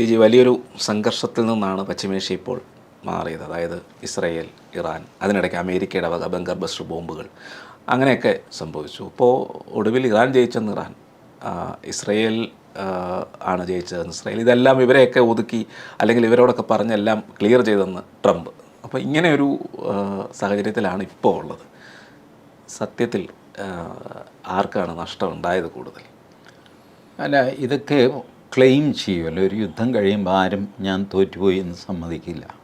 T G വലിയൊരു സംഘർഷത്തിൽ നിന്നാണ് പശ്ചിമേഷ്യ ഇപ്പോൾ മാറിയത്. അതായത് ഇസ്രയേൽ ഇറാൻ അതിനിടയ്ക്ക് അമേരിക്കയുടെ വക ബങ്കർ ബസ്റ്റർ ബോംബുകൾ. അങ്ങനെയൊക്കെ സംഭവിച്ചു. ഇപ്പോൾ ഒടുവിൽ ഇറാൻ ജയിച്ചെന്ന് ഇറാൻ ഇസ്രയേൽ ആണ് ജയിച്ചതെന്ന് ഇസ്രയേൽ. ഇതെല്ലാം ഇവരെയൊക്കെ ഒതുക്കി അല്ലെങ്കിൽ ഇവരോടൊക്കെ പറഞ്ഞെല്ലാം ക്ലിയർ ചെയ്തെന്ന് ട്രംപ്. അപ്പോൾ ഇങ്ങനെ ഒരു സാഹചര്യത്തിലാണ് ഇപ്പോൾ ഉള്ളത്. സത്യത്തിൽ ആർക്കാണ് നഷ്ടം ഉണ്ടായത് കൂടുതൽ? അല്ല ഇതൊക്കെ ക്ലെയിം ചെയ്യുമല്ലോ ഒരു യുദ്ധം കഴിയുമ്പോൾ ആരും ഞാൻ തോറ്റുപോയി എന്ന് സമ്മതിക്കില്ല.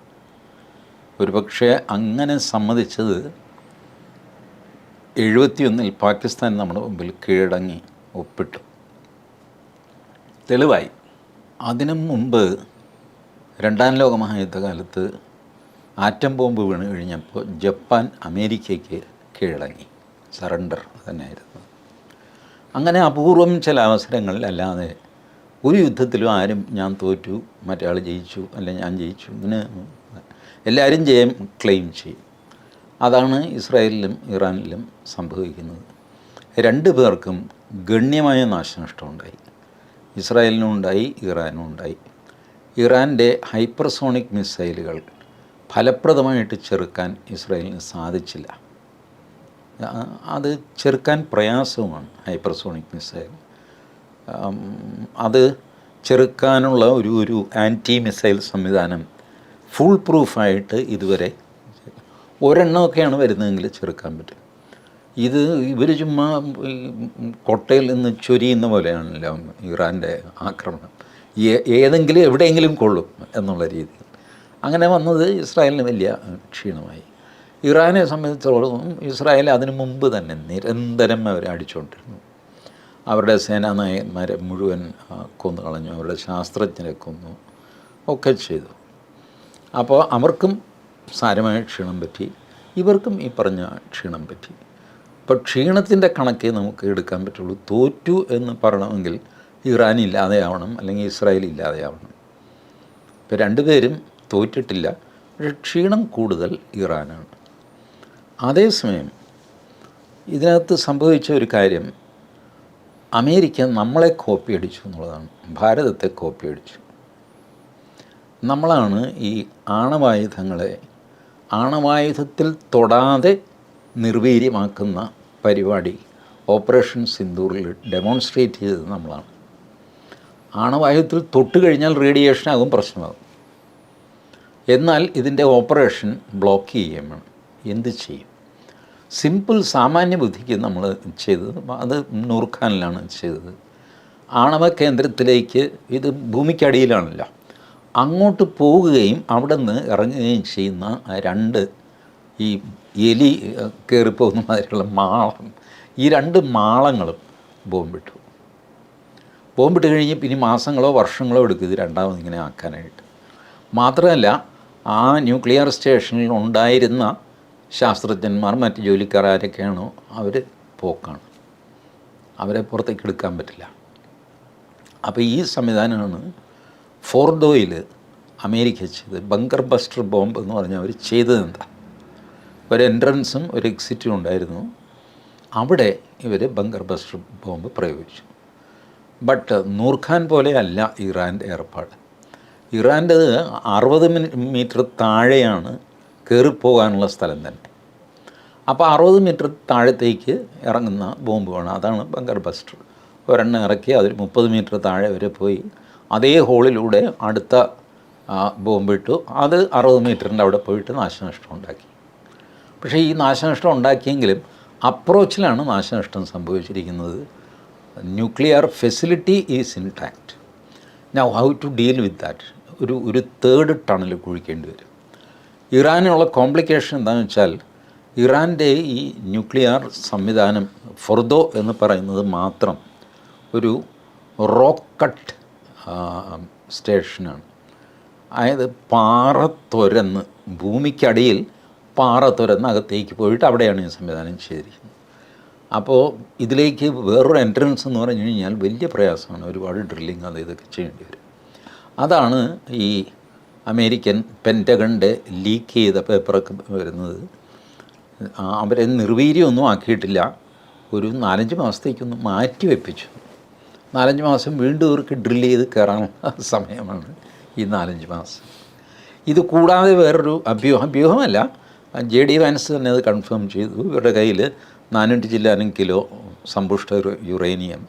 ഒരു പക്ഷേ അങ്ങനെ സമ്മതിച്ചത് എഴുപത്തിയൊന്നിൽ പാകിസ്ഥാൻ നമ്മുടെ മുമ്പിൽ കീഴടങ്ങി ഒപ്പിട്ടു. തെളിവായി. അതിനു മുമ്പ് രണ്ടാം ലോക മഹായുദ്ധകാലത്ത് ആറ്റം ബോംബ് വീണ് കഴിഞ്ഞപ്പോൾ ജപ്പാൻ അമേരിക്കയ്ക്ക് കീഴടങ്ങി. സറണ്ടർ തന്നെയായിരുന്നു. അങ്ങനെ അപൂർവം ചില അവസരങ്ങളിൽ അല്ലാതെ ഒരു യുദ്ധത്തിലും ആരും ഞാൻ തോറ്റു മറ്റേ ആൾ ജയിച്ചു അല്ല ഞാൻ ജയിച്ചു ഇങ്ങനെ എല്ലാവരും ജയം ക്ലെയിം ചെയ്യും. അതാണ് ഇസ്രായേലിലും ഇറാനിലും സംഭവിക്കുന്നത്. രണ്ട് പേർക്കും ഗണ്യമായ നാശനഷ്ടമുണ്ടായി ഇസ്രായേലിനും ഉണ്ടായി ഇറാനും ഉണ്ടായി. ഇറാന്റെ ഹൈപ്പർസോണിക് മിസൈലുകൾ ഫലപ്രദമായിട്ട് ചെറുക്കാൻ ഇസ്രായേലിന് സാധിച്ചില്ല. അത് ചെറുക്കാൻ പ്രയാസവുമാണ് ഹൈപ്പർസോണിക് മിസൈൽ. അത് ചെറുക്കാനുള്ള ഒരു ഒരു ആന്റി മിസൈൽ സംവിധാനം ഫുൾ പ്രൂഫായിട്ട് ഇതുവരെ ഒരെണ്ണമൊക്കെയാണ് വരുന്നതെങ്കിൽ ചെറുക്കാൻ പറ്റും. ഇത് ഇവർ ചുമ്മാ കൊട്ടയിൽ നിന്ന് ചൊരിയുന്ന പോലെയാണല്ലോ ഇറാന്റെ ആക്രമണം. ഏതെങ്കിലും എവിടെയെങ്കിലും കൊള്ളും എന്നുള്ള രീതിയിൽ. അങ്ങനെ വന്നത് ഇസ്രായേലിന് വലിയ ക്ഷീണമായി. ഇറാനെ സംബന്ധിച്ചിടത്തോളം ഇസ്രായേൽ അതിനു മുമ്പ് തന്നെ നിരന്തരം അവരെ അടിച്ചുകൊണ്ടിരുന്നു അവരുടെ സേനാനായകന്മാരെ മുഴുവൻ കൊന്നു കളഞ്ഞു അവരുടെ ശാസ്ത്രജ്ഞരെ കൊന്നു ഒക്കെ ചെയ്തു. അപ്പോൾ അവർക്കും സാരമായ ക്ഷീണം പറ്റി ഇവർക്കും ഈ പറഞ്ഞ ക്ഷീണം പറ്റി. അപ്പോൾ ക്ഷീണത്തിന്റെ കണക്കേ നമുക്ക് എടുക്കാൻ പറ്റുള്ളൂ. തോറ്റു എന്ന് പറയണമെങ്കിൽ ഇറാൻ ഇല്ലാതെയാവണം അല്ലെങ്കിൽ ഇസ്രായേൽ ഇല്ലാതെയാവണം. ഇപ്പോൾ രണ്ടുപേരും തോറ്റിട്ടില്ല പക്ഷേ ക്ഷീണം കൂടുതൽ ഇറാനാണ്. അതേസമയം ഇതിനകത്ത് സംഭവിച്ച ഒരു കാര്യം അമേരിക്ക നമ്മളെ കോപ്പി അടിച്ചു എന്നുള്ളതാണ്. ഭാരതത്തെ കോപ്പി അടിച്ചു. നമ്മളാണ് ഈ ആണവായുധങ്ങളെ ആണവായുധത്തിൽ തൊടാതെ നിർവീര്യമാക്കുന്ന പരിപാടി ഓപ്പറേഷൻ സിന്ദൂറിൽ ഡെമോൺസ്ട്രേറ്റ് ചെയ്തത് നമ്മളാണ്. ആണവായുധത്തിൽ തൊട്ട് കഴിഞ്ഞാൽ റേഡിയേഷനാകും പ്രശ്നമാകും. എന്നാൽ ഇതിന്റെ ഓപ്പറേഷൻ ബ്ലോക്ക് ചെയ്യുകയും വേണം. എന്ത് ചെയ്യും? സിമ്പിൾ സാമാന്യ ബുദ്ധിക്ക് നമ്മൾ ചെയ്തത് അത് നൂർഖാനിലാണ് ചെയ്തത്. ആണവ കേന്ദ്രത്തിലേക്ക് ഇത് ഭൂമിക്കടിയിലാണല്ലോ. അങ്ങോട്ട് പോവുകയും അവിടെ നിന്ന് ഇറങ്ങുകയും ചെയ്യുന്ന രണ്ട് ഈ എലി കയറിപ്പോകുന്ന മാതിരിയുള്ള മാളം ഈ രണ്ട് മാളങ്ങളും ബോംബിട്ടു. ബോംബിട്ട് കഴിഞ്ഞ് പിന്നെ മാസങ്ങളോ വർഷങ്ങളോ എടുക്കും ഇത് രണ്ടാമത് ഇങ്ങനെ ആക്കാനായിട്ട്. മാത്രമല്ല ആ ന്യൂക്ലിയർ സ്റ്റേഷനിൽ ഉണ്ടായിരുന്ന ശാസ്ത്രജ്ഞന്മാർ മറ്റ് ജോലിക്കാർ ആരൊക്കെയാണോ അവർ പോക്കാണ്. അവരെ പുറത്തേക്ക് എടുക്കാൻ പറ്റില്ല. അപ്പോൾ ഈ സംവിധാനമാണ് ഫോർഡോയിൽ അമേരിക്ക ചെയ്ത് ബങ്കർ ബസ്റ്റർ ബോംബ് എന്ന് പറഞ്ഞാൽ അവർ ചെയ്തത് എന്താ? ഒരു എൻട്രൻസും ഒരു എക്സിറ്റും ഉണ്ടായിരുന്നു. അവിടെ ഇവർ ബങ്കർ ബസ്റ്റർ ബോംബ് പ്രയോഗിച്ചു. ബട്ട് നൂർഖാൻ പോലെയല്ല ഇറാന്റെ ഏർപ്പാട്. ഇറാന്റെ അറുപത് മീറ്റർ താഴെയാണ് കയറിപ്പോകാനുള്ള സ്ഥലം തന്നെ. അപ്പോൾ അറുപത് മീറ്റർ താഴത്തേക്ക് ഇറങ്ങുന്ന ബോംബ് വേണം അതാണ് ബങ്കർ ബസ്റ്റർ. ഒരെണ്ണം ഇറക്കി അതിൽ മുപ്പത് മീറ്റർ താഴെ വരെ പോയി. അതേ ഹോളിലൂടെ അടുത്ത ബോംബ് ബോംബിട്ടു അത് അറുപത് മീറ്ററിന്റെ അവിടെ പോയിട്ട് നാശനഷ്ടം ഉണ്ടാക്കി. പക്ഷേ ഈ നാശനഷ്ടം ഉണ്ടാക്കിയെങ്കിലും അപ്രോച്ചിലാണ് നാശനഷ്ടം സംഭവിച്ചിരിക്കുന്നത്. Nuclear facility is intact now how to deal with that ഒരു ഒരു തേർഡ് ടണൽ കുഴിക്കേണ്ടി വരും. ഇറാനുള്ള കോംപ്ലിക്കേഷൻ എന്താണെന്ന് വെച്ചാൽ ഇറാന്റെ ഈ ന്യൂക്ലിയർ സംവിധാനം ഫൊർദോ എന്ന് പറയുന്നത് മാത്രം ഒരു റോക്കറ്റ് സ്റ്റേഷനാണ് അതായത് പാറ തുരന്ന് ഭൂമിക്കടിയിൽ പാറ തുരന്ന് അകത്തേക്ക് പോയിട്ട് അവിടെയാണ് ഈ സംവിധാനം ചെയ്തിരിക്കുന്നത്. അപ്പോൾ ഇതിലേക്ക് വേറൊരു എൻട്രൻസ് എന്ന് പറഞ്ഞു കഴിഞ്ഞാൽ വലിയ പ്രയാസമാണ്. ഒരുപാട് ഡ്രില്ലിങ് അത് ഇതൊക്കെ ചെയ്യേണ്ടി വരും. അതാണ് ഈ അമേരിക്കൻ പെന്റഗണിന്റെ ലീക്ക് ചെയ്ത പേപ്പറൊക്കെ വരുന്നത്. അവരെ നിർവീര്യമൊന്നും ആക്കിയിട്ടില്ല. ഒരു നാലഞ്ച് മാസത്തേക്കൊന്ന് മാറ്റി വെപ്പിച്ചു. നാലഞ്ച് മാസം വീണ്ടും ഇവർക്ക് ഡ്രില്ല് ചെയ്ത് കയറാനുള്ള സമയമാണ് ഈ നാലഞ്ച് മാസം. ഇത് കൂടാതെ വേറൊരു അഭ്യൂഹം അഭ്യൂഹമല്ല. ജെ ഡി വാൻസ് തന്നെ അത് കൺഫേം ചെയ്തു. ഇവരുടെ കയ്യിൽ നാനൂറ്റി ചില്ലാനും കിലോ സമ്പുഷ്ട യുറേ- യുറേനിയം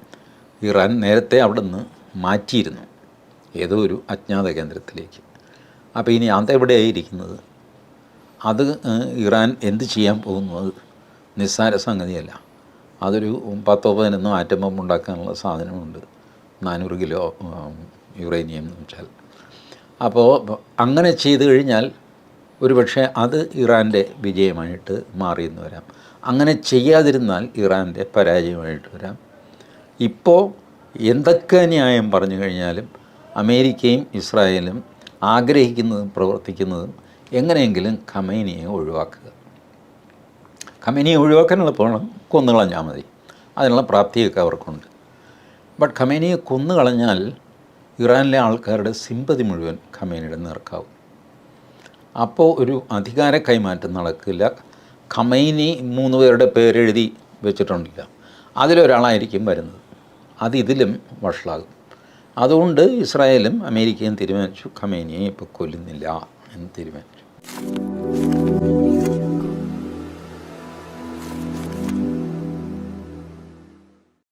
ഇറാൻ നേരത്തെ അവിടെ നിന്ന് മാറ്റിയിരുന്നു. ഏതോ ഒരു അജ്ഞാത കേന്ദ്രത്തിലേക്ക്. അപ്പോൾ ഇനി അതെവിടെയായിരിക്കുന്നത് അത് ഇറാൻ എന്ത് ചെയ്യാൻ പോകുന്നു? അത് നിസ്സാര സംഗതിയല്ല. അതൊരു പത്തോ പതിനൊന്നോ ആറ്റം ബോംബ് ഉണ്ടാക്കാനുള്ള സാധനമുണ്ട്. നാനൂറ് കിലോ യുറേനിയം എന്ന് വെച്ചാൽ. അപ്പോൾ അങ്ങനെ ചെയ്തു കഴിഞ്ഞാൽ ഒരുപക്ഷെ അത് ഇറാന്റെ വിജയമായിട്ട് മാറിയെന്ന് വരാം. അങ്ങനെ ചെയ്യാതിരുന്നാൽ ഇറാന്റെ പരാജയമായിട്ട് വരാം. ഇപ്പോൾ എന്തൊക്കെ ന്യായം പറഞ്ഞു കഴിഞ്ഞാലും അമേരിക്കയും ഇസ്രായേലും ആഗ്രഹിക്കുന്നതും പ്രവർത്തിക്കുന്നതും എങ്ങനെയെങ്കിലും ഖമേനിയെ ഒഴിവാക്കുക. ഖമേനിയെ ഒഴിവാക്കാനുള്ള പോണം കൊന്നുകളഞ്ഞാൽ മതി. അതിനുള്ള പ്രാപ്തിയൊക്കെ അവർക്കുണ്ട്. ബട്ട് ഖമേനിയെ കൊന്നുകളഞ്ഞാൽ ഇറാനിലെ ആൾക്കാരുടെ സിമ്പതി മുഴുവൻ ഖമേനിയുടെ നേർക്കാവും. അപ്പോൾ ഒരു അധികാര കൈമാറ്റം നടക്കില്ല. ഖമൈനി മൂന്ന് പേരുടെ പേരെഴുതി വെച്ചിട്ടുണ്ടില്ല അതിലൊരാളായിരിക്കും വരുന്നത്. അത് ഇതിലും വഷളാകും. അതുകൊണ്ട് ഇസ്രായേലും അമേരിക്കയും തീരുമാനിച്ചു ഖമേനിയെ ഇപ്പോൾ കൊല്ലുന്നില്ല എന്ന് തീരുമാനിച്ചു.